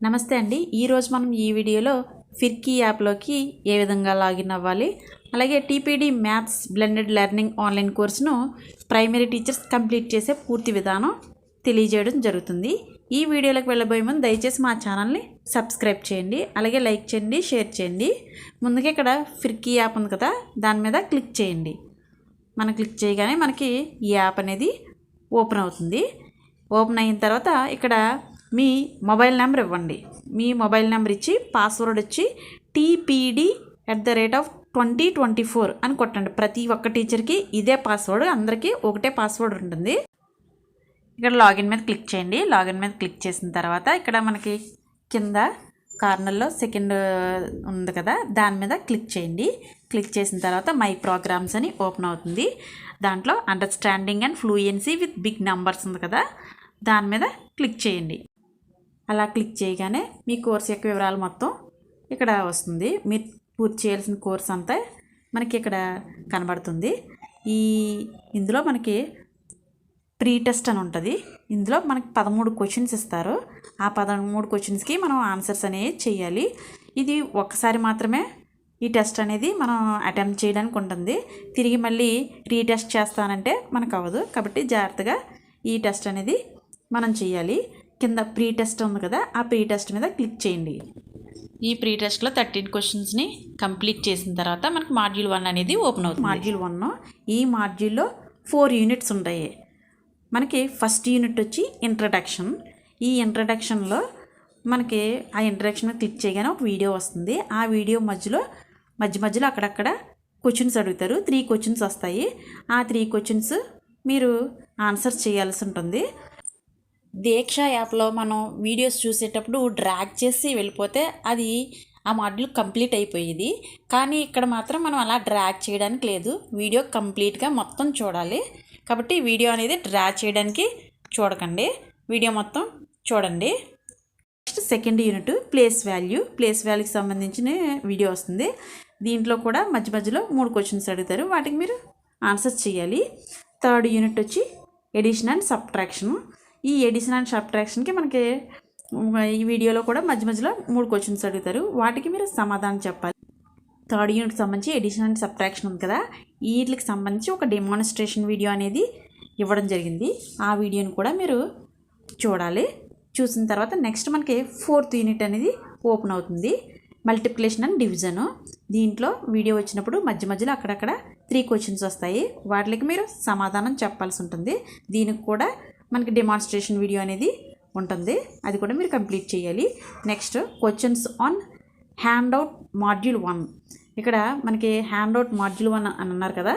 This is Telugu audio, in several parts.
నమస్తే అండి. ఈరోజు మనం ఈ వీడియోలో ఫిర్కీ యాప్లోకి ఏ విధంగా లాగిన్ అవ్వాలి అలాగే TPD maths blended learning online కోర్సును ప్రైమరీ టీచర్స్ కంప్లీట్ చేసే పూర్తి విధానం తెలియజేయడం జరుగుతుంది. ఈ వీడియోలోకి వెళ్ళబోయే ముందు దయచేసి మా ఛానల్ని సబ్స్క్రైబ్ చేయండి అలాగే లైక్ చేయండి షేర్ చేయండి. ముందుగా ఇక్కడ ఫిర్కీ యాప్ ఉంది కదా దాని మీద క్లిక్ చేయండి. మనం క్లిక్ చేయగానే మనకి ఈ యాప్ అనేది ఓపెన్ అవుతుంది. ఓపెన్ అయిన తర్వాత ఇక్కడ మీ మొబైల్ నెంబర్ ఇవ్వండి. మీ మొబైల్ నెంబర్ ఇచ్చి పాస్వర్డ్ వచ్చి TPD at the rate of twenty twenty four అని కొట్టండి. ప్రతి ఒక్క టీచర్కి ఇదే పాస్వర్డ్ అందరికీ ఒకటే పాస్వర్డ్ ఉంటుంది. ఇక్కడ లాగిన్ మీద క్లిక్ చేయండి. లాగిన్ మీద క్లిక్ చేసిన తర్వాత ఇక్కడ మనకి కింద కార్నర్లో సెకండ్ ఉంది కదా దాని మీద క్లిక్ చేయండి. క్లిక్ చేసిన తర్వాత మై ప్రోగ్రామ్స్ అని ఓపెన్ అవుతుంది. దాంట్లో understanding and fluency with big numbers ఉంది కదా దాని మీద క్లిక్ చేయండి. అలా క్లిక్ చేయగానే మీ కోర్స్ యొక్క వివరాలు మొత్తం ఇక్కడ వస్తుంది. మీరు పూర్తి చేయాల్సిన కోర్స్ అంతా మనకి ఇక్కడ కనబడుతుంది. ఈ ఇందులో మనకి ప్రీ టెస్ట్ అని ఉంటుంది. ఇందులో మనకి పదమూడు క్వశ్చన్స్ ఇస్తారు. ఆ పదమూడు క్వశ్చన్స్కి మనం ఆన్సర్స్ అనేవి చేయాలి. ఇది ఒక్కసారి మాత్రమే ఈ టెస్ట్ అనేది మనం అటెంప్ట్ చేయడానికి ఉంటుంది. తిరిగి మళ్ళీ రీటెస్ట్ చేస్తానంటే మనకు అవ్వదు. కాబట్టి జాగ్రత్తగా ఈ టెస్ట్ అనేది మనం చేయాలి. కింద ప్రీ టెస్ట్ ఉంది కదా ఆ ప్రీ టెస్ట్ మీద క్లిక్ చేయండి. ఈ ప్రీ టెస్ట్లో థర్టీన్ క్వశ్చన్స్ని కంప్లీట్ చేసిన తర్వాత మనకి మాడ్యూల్ వన్ అనేది ఓపెన్ అవుతుంది. మాడ్యూల్ వన్ ఈ మాడ్యూల్లో ఫోర్ యూనిట్స్ ఉంటాయి. మనకి ఫస్ట్ యూనిట్ వచ్చి ఇంట్రడక్షన్ ఈ ఇంట్రడక్షన్లో మనకి ఆ ఇంట్రడక్షన్ క్లిక్ చేయగానే ఒక వీడియో వస్తుంది. ఆ వీడియో మధ్యలో మధ్య మధ్యలో అక్కడక్కడ క్వశ్చన్స్ అడుగుతారు. త్రీ క్వశ్చన్స్ వస్తాయి. ఆ త్రీ క్వశ్చన్స్ మీరు ఆన్సర్స్ చేయాల్సి ఉంటుంది. దీక్ష యాప్లో మనం వీడియోస్ చూసేటప్పుడు డ్రాగ్ చేసి వెళ్ళిపోతే అది ఆ మాడ్యూల్ కంప్లీట్ అయిపోయేది. కానీ ఇక్కడ మాత్రం మనం అలా డ్రాగ్ చేయడానికి లేదు. వీడియో కంప్లీట్గా మొత్తం చూడాలి. కాబట్టి వీడియో అనేది డ్రాగ్ చేయడానికి చూడకండి. వీడియో మొత్తం చూడండి. Next second unit place value place వాల్యూకి సంబంధించిన వీడియో వస్తుంది. దీంట్లో కూడా మధ్య మధ్యలో మూడు క్వశ్చన్స్ అడుగుతారు. వాటికి మీరు ఆన్సర్స్ చేయాలి. థర్డ్ యూనిట్ వచ్చి ఎడిషన్ అండ్ సబ్ట్రాక్షన్ ఈ ఎడిషన్ అండ్ సబ్ట్రాక్షన్కి మనకి ఈ వీడియోలో కూడా మధ్య మధ్యలో మూడు క్వశ్చన్స్ అడుగుతారు. వాటికి మీరు సమాధానం చెప్పాలి. థర్డ్ యూనిట్ సంబంధించి ఎడిషన్ అండ్ సబ్ట్రాక్షన్ ఉంది కదా వీటికి సంబంధించి ఒక డెమాన్స్ట్రేషన్ వీడియో అనేది ఇవ్వడం జరిగింది. ఆ వీడియోని కూడా మీరు చూడాలి. చూసిన తర్వాత నెక్స్ట్ మనకి ఫోర్త్ యూనిట్ అనేది ఓపెన్ అవుతుంది. మల్టిప్లికేషన్ అండ్ డివిజను దీంట్లో వీడియో వచ్చినప్పుడు మధ్య మధ్యలో అక్కడక్కడ త్రీ క్వశ్చన్స్ వస్తాయి. వాటికి మీరు సమాధానం చెప్పాల్సి ఉంటుంది. దీనికి కూడా మనకి డెమాన్స్ట్రేషన్ వీడియో అనేది ఉంటుంది. అది కూడా మీరు కంప్లీట్ చేయాలి. Next questions on handout module one ఇక్కడ మనకి హ్యాండ్ అవుట్ మాడ్యూల్ వన్ అని అన్నారు కదా?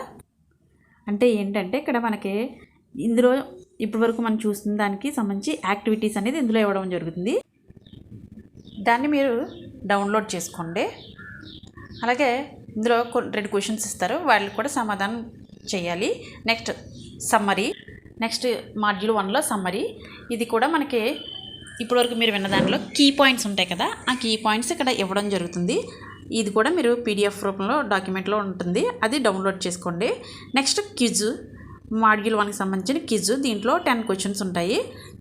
అంటే ఏంటంటే ఇక్కడ మనకి ఇందులో ఇప్పటివరకు మనం చూసిన దానికి సంబంధించి యాక్టివిటీస్ అనేది ఇందులో ఇవ్వడం జరుగుతుంది. దాన్ని మీరు డౌన్లోడ్ చేసుకోండి. అలాగే ఇందులో రెండు క్వశ్చన్స్ ఇస్తారు. వాళ్ళకి కూడా సమాధానం చేయాలి. నెక్స్ట్ సమ్మరీ నెక్స్ట్ మాడ్యూల్ వన్లో సమ్మరీ. ఇది కూడా మనకి ఇప్పటివరకు మీరు విన్న దాంట్లో కీ పాయింట్స్ ఉంటాయి కదా ఆ కీ పాయింట్స్ ఇక్కడ ఇవ్వడం జరుగుతుంది. ఇది కూడా మీరు పీడిఎఫ్ రూపంలో డాక్యుమెంట్లో ఉంటుంది. అది డౌన్లోడ్ చేసుకోండి. Next quiz. మాడ్యూల్ వన్కి సంబంధించిన క్విజ్. దీంట్లో టెన్ క్వశ్చన్స్ ఉంటాయి.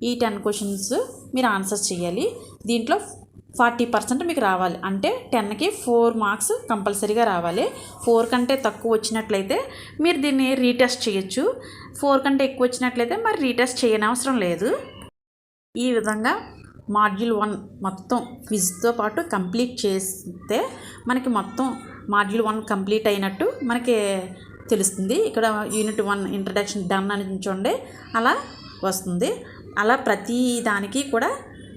ఈ టెన్ క్వశ్చన్స్ మీరు ఆన్సర్స్ చేయాలి. దీంట్లో ఫార్టీ పర్సెంట్ మీకు రావాలి. అంటే టెన్కి ఫోర్ మార్క్స్ కంపల్సరీగా రావాలి. ఫోర్ కంటే తక్కువ వచ్చినట్లయితే మీరు దీన్ని రీటెస్ట్ చేయొచ్చు. ఫోర్ కంటే ఎక్కువ వచ్చినట్లయితే మరి రీటెస్ట్ చేయని అవసరం లేదు. ఈ విధంగా మాడ్యూల్ వన్ మొత్తం క్విజ్తో పాటు కంప్లీట్ చేస్తే మనకి మొత్తం మాడ్యూల్ వన్ కంప్లీట్ అయినట్టు మనకి తెలుస్తుంది. ఇక్కడ యూనిట్ వన్ ఇంట్రడక్షన్ డన్ అని చూడండి. అలా వస్తుంది. అలా ప్రతి దానికి కూడా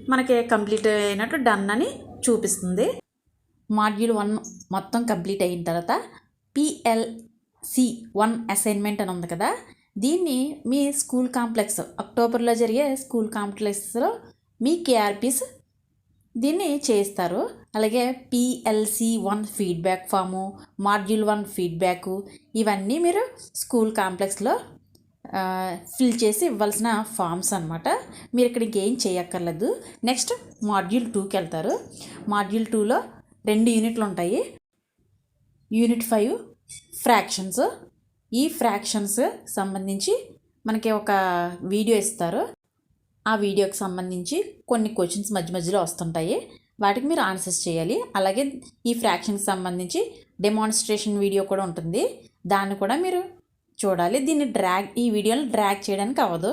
మనకి కంప్లీట్ అయినట్టు డన్ అని చూపిస్తుంది. మాడ్యూల్ వన్ మొత్తం కంప్లీట్ అయిన తర్వాత పిఎల్సి వన్ అసైన్మెంట్ అని ఉంది కదా దీన్ని మీ స్కూల్ కాంప్లెక్స్ అక్టోబర్లో జరిగే స్కూల్ కాంప్లెక్స్లో మీ కేఆర్పీస్ దీన్ని చేస్తారు అలాగే PLC one feedback form module one feedback ఇవన్నీ మీరు స్కూల్ కాంప్లెక్స్లో ఫిల్ చేసి ఇవ్వాల్సిన ఫామ్స్ అనమాట మీరు ఇక్కడ ఇంకేం చేయక్కర్లేదు. నెక్స్ట్ మాడ్యూల్ టూకి వెళ్తారు. మాడ్యూల్ టూలో రెండు యూనిట్లు ఉంటాయి. యూనిట్ ఫైవ్ ఫ్రాక్షన్స్ ఈ ఫ్రాక్షన్స్ సంబంధించి మనకి ఒక వీడియో ఇస్తారు. ఆ వీడియోకి సంబంధించి కొన్ని క్వశ్చన్స్ మధ్య మధ్యలో వస్తుంటాయి. వాటికి మీరు ఆన్సర్స్ చేయాలి. అలాగే ఈ ఫ్రాక్షన్కి సంబంధించి డెమాన్స్ట్రేషన్ వీడియో కూడా ఉంటుంది. దాన్ని కూడా మీరు చూడాలి. దీన్ని డ్రాగ్ ఈ వీడియోని డ్రాగ్ చేయడానికి అవ్వదు.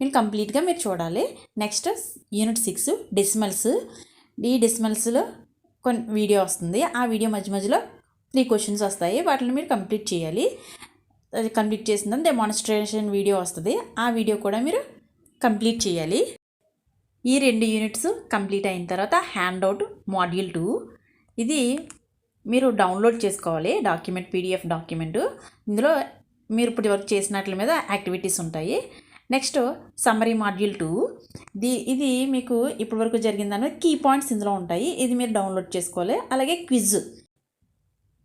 మీరు కంప్లీట్గా మీరు చూడాలి. Next unit six decimals. ఈ డెసిమల్స్లో కొన్ని వీడియో వస్తుంది. ఆ వీడియో మధ్య మధ్యలో త్రీ క్వశ్చన్స్ వస్తాయి. వాటిని మీరు కంప్లీట్ చేయాలి. అది కంప్లీట్ చేసిన డెమాన్స్ట్రేషన్ వీడియో వస్తుంది. ఆ వీడియో కూడా మీరు కంప్లీట్ చేయాలి. ఈ రెండు యూనిట్స్ కంప్లీట్ అయిన తర్వాత హ్యాండ్ అవుట్ మాడ్యూల్ టూ. ఇది మీరు డౌన్లోడ్ చేసుకోవాలి. Document PDF document. ఇందులో మీరు ఇప్పటి వరకు చేసినట్ల మీద యాక్టివిటీస్ ఉంటాయి. Next summary module two. The ఇది మీకు ఇప్పటివరకు జరిగిందని కీ పాయింట్స్ ఇందులో ఉంటాయి. ఇది మీరు డౌన్లోడ్ చేసుకోవాలి. అలాగే క్విజ్.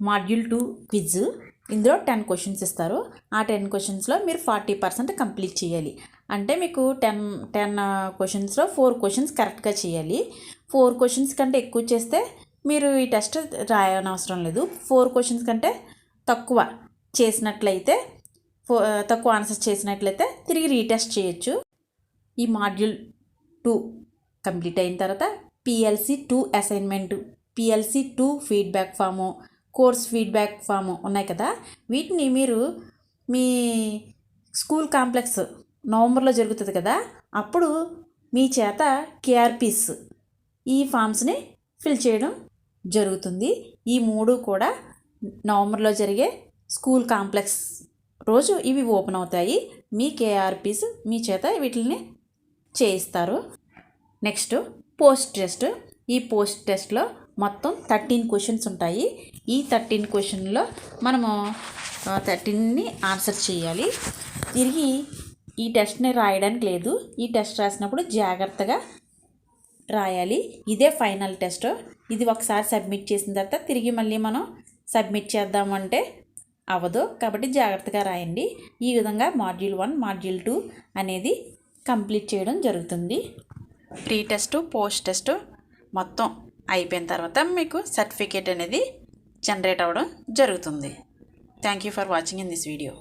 Module two quiz. ఇందులో టెన్ క్వశ్చన్స్ ఇస్తారు. ఆ టెన్ క్వశ్చన్స్లో మీరు ఫార్టీ పర్సెంట్ కంప్లీట్ చేయాలి. అంటే మీకు టెన్ టెన్ క్వశ్చన్స్లో ఫోర్ క్వశ్చన్స్ కరెక్ట్గా చేయాలి. ఫోర్ క్వశ్చన్స్ కంటే ఎక్కువ చేస్తే మీరు ఈ టెస్ట్ రాయనవసరం లేదు. ఫోర్ క్వశ్చన్స్ కంటే తక్కువ చేసినట్లయితే తక్కువ ఆన్సర్స్ చేసినట్లయితే తిరిగి రీటెస్ట్ చేయొచ్చు. ఈ మాడ్యూల్ టూ కంప్లీట్ అయిన తర్వాత PLC two assignment PLC two feedback form course feedback form ఉన్నాయి కదా. వీటిని మీరు మీ స్కూల్ కాంప్లెక్స్ నవంబర్లో జరుగుతుంది కదా అప్పుడు మీ చేత కేఆర్పీస్ ఈ ఫామ్స్ని ఫిల్ చేయడం జరుగుతుంది. ఈ మూడు కూడా నవంబర్లో జరిగే స్కూల్ కాంప్లెక్స్ రోజు ఇవి ఓపెన్ అవుతాయి. మీ కేఆర్పీస్ మీ చేత వీటిని చేయిస్తారు. Next post test. ఈ పోస్ట్ టెస్ట్లో మొత్తం థర్టీన్ క్వశ్చన్స్ ఉంటాయి. ఈ థర్టీన్ క్వశ్చన్లో మనము థర్టీన్ని ఆన్సర్ చేయాలి. తిరిగి ఈ టెస్ట్ని రాయడానికి లేదు. ఈ టెస్ట్ రాసినప్పుడు జాగ్రత్తగా రాయాలి. ఇదే ఫైనల్ టెస్ట్. ఇది ఒకసారి సబ్మిట్ చేసిన తర్వాత తిరిగి మళ్ళీ మనం సబ్మిట్ చేద్దామంటే అవ్వదు కాబట్టి జాగ్రత్తగా రాయండి. ఈ విధంగా మాడ్యూల్ వన్ మాడ్యూల్ టూ అనేది కంప్లీట్ చేయడం జరుగుతుంది. ప్రీ టెస్ట్ పోస్ట్ టెస్ట్ మొత్తం అయిపోయిన తర్వాత మీకు సర్టిఫికేట్ అనేది జనరేట్ అవ్వడం జరుగుతుంది. Thank you for watching in this video.